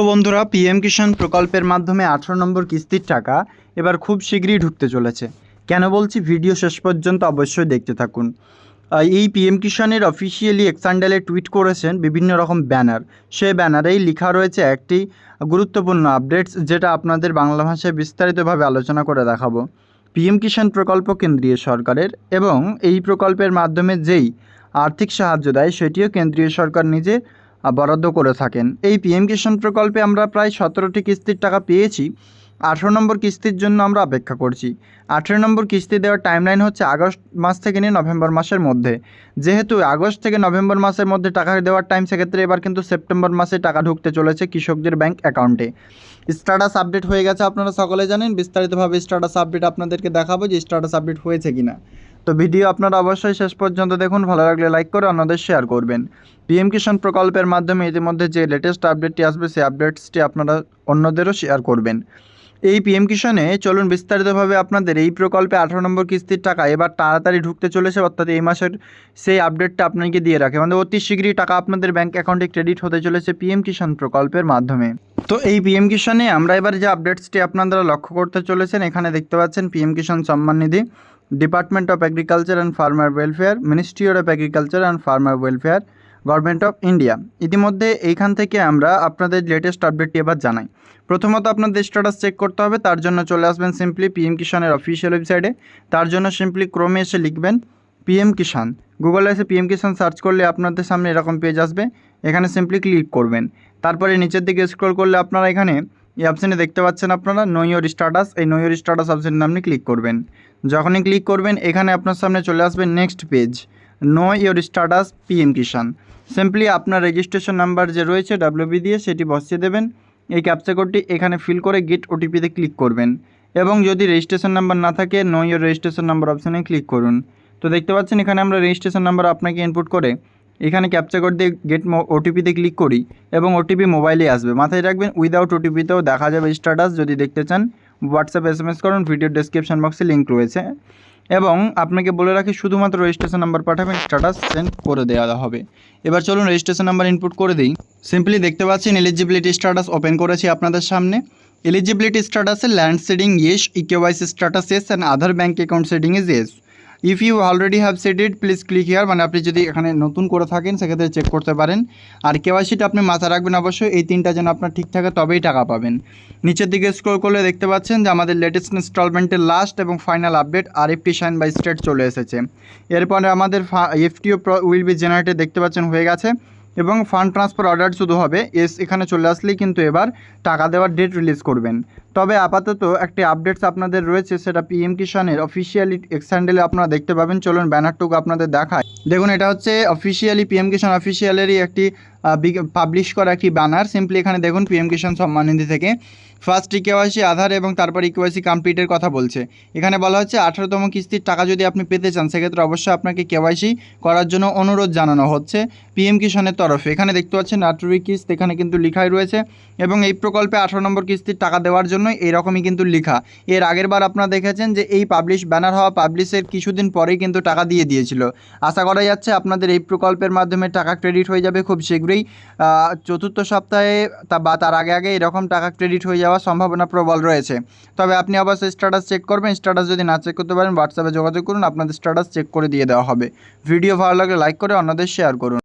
তো বন্ধুরা পিএম কিষাণ প্রকল্পের মাধ্যমে আঠারো নম্বর কিস্তির টাকা এবার খুব শীঘ্রই ঢুকতে চলেছে। কেন বলছি? ভিডিও শেষ পর্যন্ত অবশ্যই দেখতে থাকুন। এই পিএম কিষাণের অফিসিয়ালি এক্সান্ডেলে টুইট করেছেন বিভিন্ন রকম ব্যানার সে ব্যানারেই লেখা রয়েছে একটি গুরুত্বপূর্ণ আপডেটস যেটা আপনাদের বাংলা ভাষায় বিস্তারিতভাবে আলোচনা করে দেখাবো। পিএম কিষাণ প্রকল্প কেন্দ্রীয় সরকারের এবং এই প্রকল্পের মাধ্যমে যেই আর্থিক সাহায্য দেয়, সেটিও কেন্দ্রীয় সরকার নিজে বরাদ্দ করে থাকেন। এই পিএম কিষাণ প্রকল্পে আমরা প্রায় সতেরোটি কিস্তির টাকা পেয়েছি। আঠেরো নম্বর কিস্তির জন্য আমরা অপেক্ষা করছি। আঠেরো নম্বর কিস্তি দেওয়ার টাইমলাইন হচ্ছে আগস্ট মাস থেকে নিয়ে নভেম্বর মাসের মধ্যে। যেহেতু আগস্ট থেকে নভেম্বর মাসের মধ্যে টাকা দেওয়ার টাইম সেক্ষেত্রে এবার কিন্তু সেপ্টেম্বর মাসে টাকা ঢুকতে চলেছে কৃষকদের ব্যাংক অ্যাকাউন্টে স্ট্যাটাস আপডেট হয়ে গেছে, আপনারা সকলে জানেন। বিস্তারিতভাবে স্ট্যাটাস আপডেট আপনাদেরকে দেখাবো যে স্ট্যাটাস আপডেট হয়েছে কিনা। তো ভিডিও আপনারা অবশ্যই শেষ পর্যন্ত দেখুন, ভালো লাগলে লাইক করে অন্যদের শেয়ার করবেন। পিএম কিষাণ প্রকল্পের মাধ্যমে ইতিমধ্যে যে লেটেস্ট আপডেটটি আসবে, সেই আপডেটসটি আপনারা অন্যদেরও শেয়ার করবেন। এই পিএম কিষাণে চলুন বিস্তারিতভাবে আপনাদের এই প্রকল্পে আঠারো নম্বর কিস্তির টাকা এবার তাড়াতাড়ি ঢুকতে চলেছে, অর্থাৎ এই মাসের সেই আপডেটটা আপনাকে দিয়ে রাখে। মানে অতি শীঘ্রই টাকা আপনাদের ব্যাঙ্ক অ্যাকাউন্টে ক্রেডিট হতে চলেছে পিএম কিষাণ প্রকল্পের মাধ্যমে। তো এই পিএম কিষাণে আমরা এবার যে আপডেটসটি আপনারা লক্ষ্য করতে চলেছেন, এখানে দেখতে পাচ্ছেন PM Kisan Samman Nidhi. Department of agriculture and farmer welfare ministry of agriculture and farmer welfare government of India ইতিমধ্যে এইখান থেকে আমরা আপনাদের লেটেস্ট আপডেটটি এবার জানাই। প্রথমত আপনাদের স্ট্যাটাস চেক করতে হবে, তার জন্য চলে আসবেন সিম্পলি পিএম কিষানের অফিসিয়াল ওয়েবসাইটে তার জন্য সিম্পলি ক্রমে এসে লিখবেন পিএম কিষান গুগলে এসে পিএম কিষান সার্চ করলে আপনাদের সামনে এরকম পেজ আসবে। এখানে সিম্পলি ক্লিক করবেন। তারপরে নিচের দিকে স্ক্রল করলে আপনারা এখানে এই অপশানে দেখতে পাচ্ছেন আপনারা নো ইয়োর স্ট্যাটাস এই নো ইয়োর স্ট্যাটাস অপশানে আপনি ক্লিক করবেন। যখনই ক্লিক করবেন, এখানে আপনার সামনে চলে আসবে next page know your status PM Kisan simply আপনার রেজিস্ট্রেশন নাম্বার যে রয়েছে ডাব্লিউবি দিয়ে সেটি বসিয়ে দেবেন। এই ক্যাপচা কোডটি এখানে ফিল করে গেট ওটিপিতে ক্লিক করবেন। এবং যদি রেজিস্ট্রেশন নাম্বার না থাকে নো ইয়োর রেজিস্ট্রেশন নাম্বার অপশানে ক্লিক করুন। তো দেখতে পাচ্ছেন, এখানে আমরা রেজিস্ট্রেশন নাম্বার আপনাকে ইনপুট করে এখানে ক্যাপচা কোড দিয়ে গেট ওটিপিতে ক্লিক করি এবং ওটিপি মোবাইলে আসবে। মাথায় রাখবেন উইদাউট ওটিপিতেও দেখা যাবে স্ট্যাটাস যদি দেখতে চান হোয়াটসঅ্যাপ এস এম এস করুন ভিডিও ডেসক্রিপশন বক্সে লিঙ্ক রয়েছে। এবং আপনাকে বলে রাখি, শুধুমাত্র রেজিস্ট্রেশন নাম্বার পাঠাবেন স্ট্যাটাস সেন্ড করে দেওয়া হবে। এবার চলুন রেজিস্ট্রেশন নাম্বার ইনপুট করে দিই। সিম্পলি দেখতে পাচ্ছেন এলিজিবিলিটি স্ট্যাটাস ওপেন করেছি আপনাদের সামনে। এলিজিবিলিটি স্ট্যাটাসে land seeding yes e KYC status yes and Aadhaar bank account seeding is yes if you already have set it please click here মানে আপনি যদি এখানে নতুন করে থাকেন, সেক্ষেত্রে চেক করতে পারেন। আর কেওয়াইসিটা আপনি মাথায় রাখবেন অবশ্যই, এই তিনটা যেন আপনার ঠিক থাকে, তবেই টাকা পাবেন। নিচের দিকে স্ক্রল করলে দেখতে পাচ্ছেন যে আমাদের লেটেস্ট ইনস্টলমেন্টের লাস্ট এবং final update R FT sign by state চলে এসেছে। এরপরে আমাদের এফটিও উইল বি জেনারেটেড দেখতে পাচ্ছেন হয়ে গেছে। এবং ফান্ড ট্রান্সফার অর্ডার শুধু হবে। এস এখানে চলে আসলেই কিন্তু এবার টাকা দেওয়ার ডেট রিলিজ করবেন। তবে আপাতত একটি আপডেটস আপনাদের রয়েছে, সেটা পিএম কিষানের অফিসিয়ালি এক্স হ্যান্ডেলে আপনারা দেখতে পাবেন। চলুন ব্যানারটুকু আপনাদের দেখায় দেখুন, এটা হচ্ছে অফিসিয়ালি পিএম কিষান অফিসিয়ালেরই একটি পাবলিশ করা একটি ব্যানার সিম্পলি এখানে দেখুন পিএম কিষান সম্মান নিধি থেকে। ফার্স্ট ইকেওয়াইসি আধার এবং তারপর ইকেওয়াইসি কমপ্লিটের কথা বলছে। এখানে বলা হচ্ছে, আঠারোতম কিস্তির টাকা যদি আপনি পেতে চান, সেক্ষেত্রে অবশ্যই আপনাকে কেওয়াইসি করার জন্য অনুরোধ জানানো হচ্ছে পিএম কিষানের তরফে। এখানে দেখতে পাচ্ছেন, আঠেরোই কিস্ত এখানে কিন্তু লিখাই রয়েছে এবং এই প্রকল্পে আঠারো নম্বর কিস্তির টাকা দেওয়ার জন্য এরকমই কিন্তু লেখা। এর আগের বার আপনারা দেখেছেন যে এই পাবলিশ ব্যানার হওয়া পাবলিশের কিছুদিন পরেই কিন্তু টাকা দিয়ে দিয়েছিল। আশা করা যাচ্ছে। আপনাদের এই প্রকল্পের মাধ্যমে টাকা ক্রেডিট হয়ে যাবে খুব শীঘ্রই। চতুর্থ সপ্তাহে বা তার আগে আগে এরকম টাকা ক্রেডিট হয়ে যাওয়ার সম্ভাবনা প্রবল রয়েছে। তবে আপনি অবশ্যই স্ট্যাটাস চেক করবেন। স্ট্যাটাস যদি না চেক করতে পারেন হোয়াটসঅ্যাপে যোগাযোগ করুন। আপনাদের স্ট্যাটাস চেক করে দিয়ে দেওয়া হবে। ভিডিও ভালো লাগলে লাইক করে অন্যদের শেয়ার করুন।